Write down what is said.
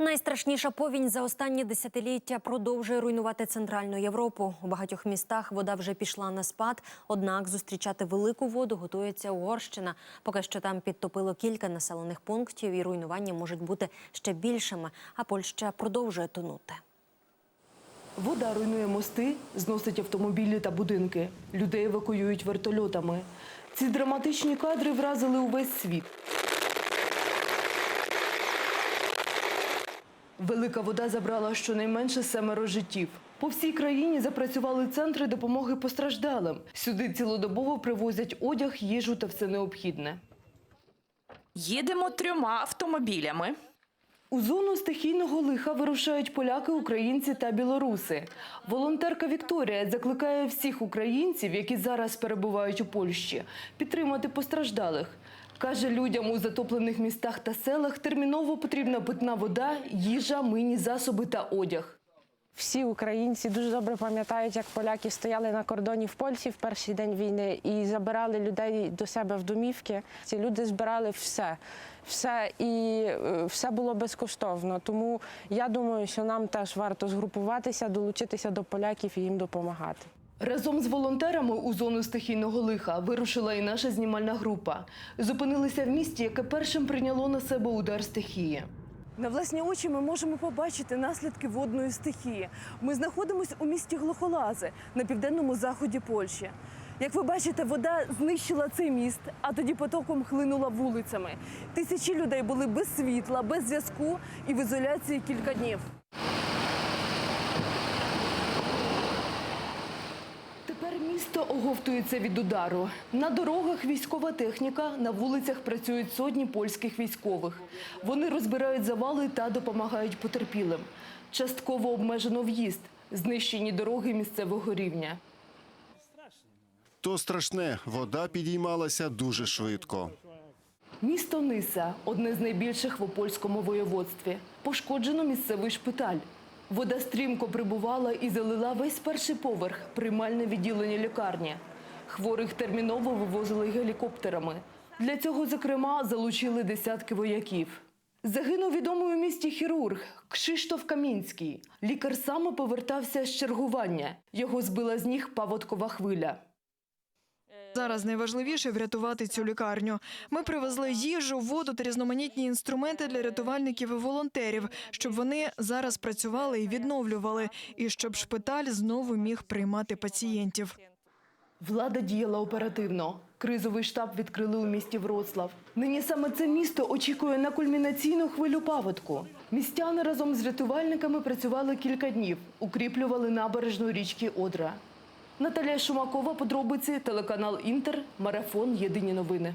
Найстрашніша повінь за останні десятиліття продовжує руйнувати центральну Європу. У багатьох містах вода вже пішла на спад. Однак зустрічати велику воду готується Угорщина. Поки що там підтопило кілька населених пунктів, і руйнування можуть бути ще більшими. А Польща продовжує тонути. Вода руйнує мости, зносить автомобілі та будинки. Людей евакуюють вертольотами. Ці драматичні кадри вразили увесь світ. Велика вода забрала щонайменше семеро життів. По всій країні запрацювали центри допомоги постраждалим. Сюди цілодобово привозять одяг, їжу та все необхідне. Їдемо трьома автомобілями. У зону стихійного лиха вирушають поляки, українці та білоруси. Волонтерка Вікторія закликає всіх українців, які зараз перебувають у Польщі, підтримати постраждалих. Каже, людям у затоплених містах та селах терміново потрібна питна вода, їжа, мийні засоби та одяг. Всі українці дуже добре пам'ятають, як поляки стояли на кордоні в Польщі в перший день війни і забирали людей до себе в домівки. Ці люди збирали все, все і е, все було безкоштовно. Тому я думаю, що нам теж варто згрупуватися, долучитися до поляків і їм допомагати. Разом з волонтерами у зону стихійного лиха вирушила і наша знімальна група. Зупинилися в місті, яке першим прийняло на себе удар стихії. На власні очі ми можемо побачити наслідки водної стихії. Ми знаходимося у місті Глухолази на південному заході Польщі. Як ви бачите, вода знищила цей міст, а тоді потоком хлинула вулицями. Тисячі людей були без світла, без зв'язку і в ізоляції кілька днів. Місто оговтується від удару. На дорогах військова техніка, на вулицях працюють сотні польських військових. Вони розбирають завали та допомагають потерпілим. Частково обмежено в'їзд, знищені дороги місцевого рівня. То страшне, вода підіймалася дуже швидко. Місто Ниса одне з найбільших в Опольському воєводстві. Пошкоджено місцевий шпиталь. Вода стрімко прибувала і залила весь перший поверх, приймальне відділення лікарні. Хворих терміново вивозили гелікоптерами. Для цього, зокрема, залучили десятки вояків. Загинув відомий у місті хірург Кшиштоф Камінський. Лікар саме повертався з чергування. Його збила з ніг паводкова хвиля. Зараз найважливіше врятувати цю лікарню. Ми привезли їжу, воду та різноманітні інструменти для рятувальників і волонтерів, щоб вони зараз працювали і відновлювали, і щоб шпиталь знову міг приймати пацієнтів. Влада діяла оперативно. Кризовий штаб відкрили у місті Вроцлав. Нині саме це місто очікує на кульмінаційну хвилю паводку. Містяни разом з рятувальниками працювали кілька днів, укріплювали набережну річки Одра. Наталія Шумакова, подробиці, телеканал Інтер, марафон Єдині новини.